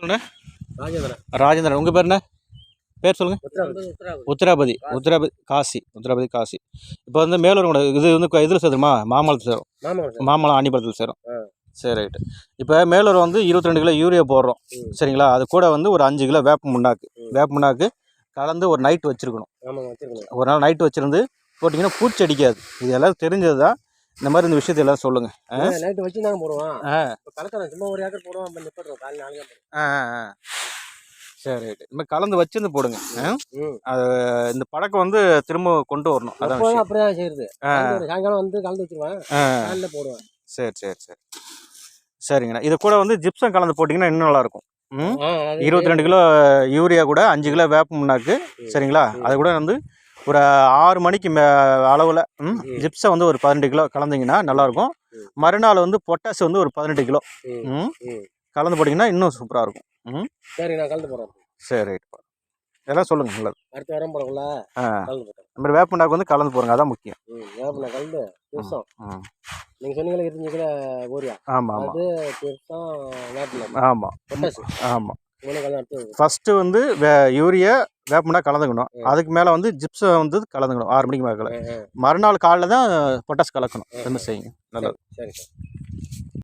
சொல்லுண்ணே? ராஜேந்திரன். ராஜேந்திரன். உங்கள் பேர் என்ன? பேர் சொல்லுங்கள் உத்தராபதி. உத்தராபதி காசி. உத்தராபதி காசி. இப்போ வந்து மேலூர் கூட இது வந்து இதில் சேருமா. மாமலத்தில் சேரும். மாமலம் ஆண்டிபுரத்தில் சேரும். சரி ரைட்டு. இப்போ மேலூர் வந்து இருபத்தி ரெண்டு கிலோ யூரியா போடுறோம். சரிங்களா? அது கூட வந்து ஒரு அஞ்சு கிலோ வேப்ப முன்னாக்கு. வேப்ப முன்னாக்கு கலந்து ஒரு நைட் வச்சுருக்கணும். ஒரு நாள் நைட்டு வச்சுருந்து போட்டிங்கன்னா பூச்சி அடிக்காது. இது எல்லாம் தெரிஞ்சது தான் இந்த மாதிரி இந்த விஷயத்தை எல்லாம் சொல்லுங்கள் நைட்டு வச்சு தாங்க போடுவோம். கலக்கிறோம். சும்மா ஒரு ஏக்கர் போடுவோம். அப்போ நிப்பாட்டுறோம். காலையில் நாளைக்கு போடுவோம். சரி ரைட்டு இந்த மாதிரி கலந்து வச்சிருந்து போடுங்க? ம். இந்த பழக்கம் வந்து திரும்ப கொண்டு வரணும். அதான் அப்படியே செய்யுது சாயங்காலம் வந்து கலந்து வச்சிருவேன். காலையில் போடுவேன். சரி சரி சரி. சரிங்கண்ணா. இது கூட வந்து ஜிப்சம் கலந்து போட்டிங்கன்னா இன்னும் நல்லாயிருக்கும். அது இருபத்தி ரெண்டு கிலோ யூரியா கூட அஞ்சு கிலோ வேப்ப முன்னாக்கு சரிங்களா? அது கூட வந்து ஒரு ஆறு மணிக்கு மே அளவில். ஜிப்ஸை வந்து ஒரு பதினெட்டு கிலோ கலந்தீங்கன்னா நல்லாயிருக்கும். மறுநாள் வந்து பொட்டாசு வந்து ஒரு பதினெட்டு கிலோ. கலந்து போட்டிங்கன்னா இன்னும் சூப்பராக இருக்கும். சரி நான் கலந்து போடுறேன். சரி ரைட். இதெல்லாம் சொல்லுங்கள் நல்லது. அடுத்த வாரம் போடுறோம்ல? ஆ. கலந்து போடுறேன். இந்த மாதிரி வேப்ப முன்னாக்கு வந்து கலந்து போடுங்க அதான் முக்கியம். வேப்பில் கலந்து திருசம் ம். நீங்கள் சொன்னீங்களா இருபத்தஞ்சு கிலோ ஊரியா ஆமாம் அது திருசம் வேப்பில் ஆமாம் ஆமாம் ஃபஸ்ட்டு வந்து வே யூரியா வேப்பமுன்னா கலந்துக்கணும். அதுக்கு மேலே வந்து ஜிப்ஸை வந்து கலந்துக்கணும். ஆறு மணிக்கு மேலே. மறுநாள் காலைல தான் பொட்டாஸ் கலக்கணும். ரெண்டு செய்யுங்க. நல்லது. சார்.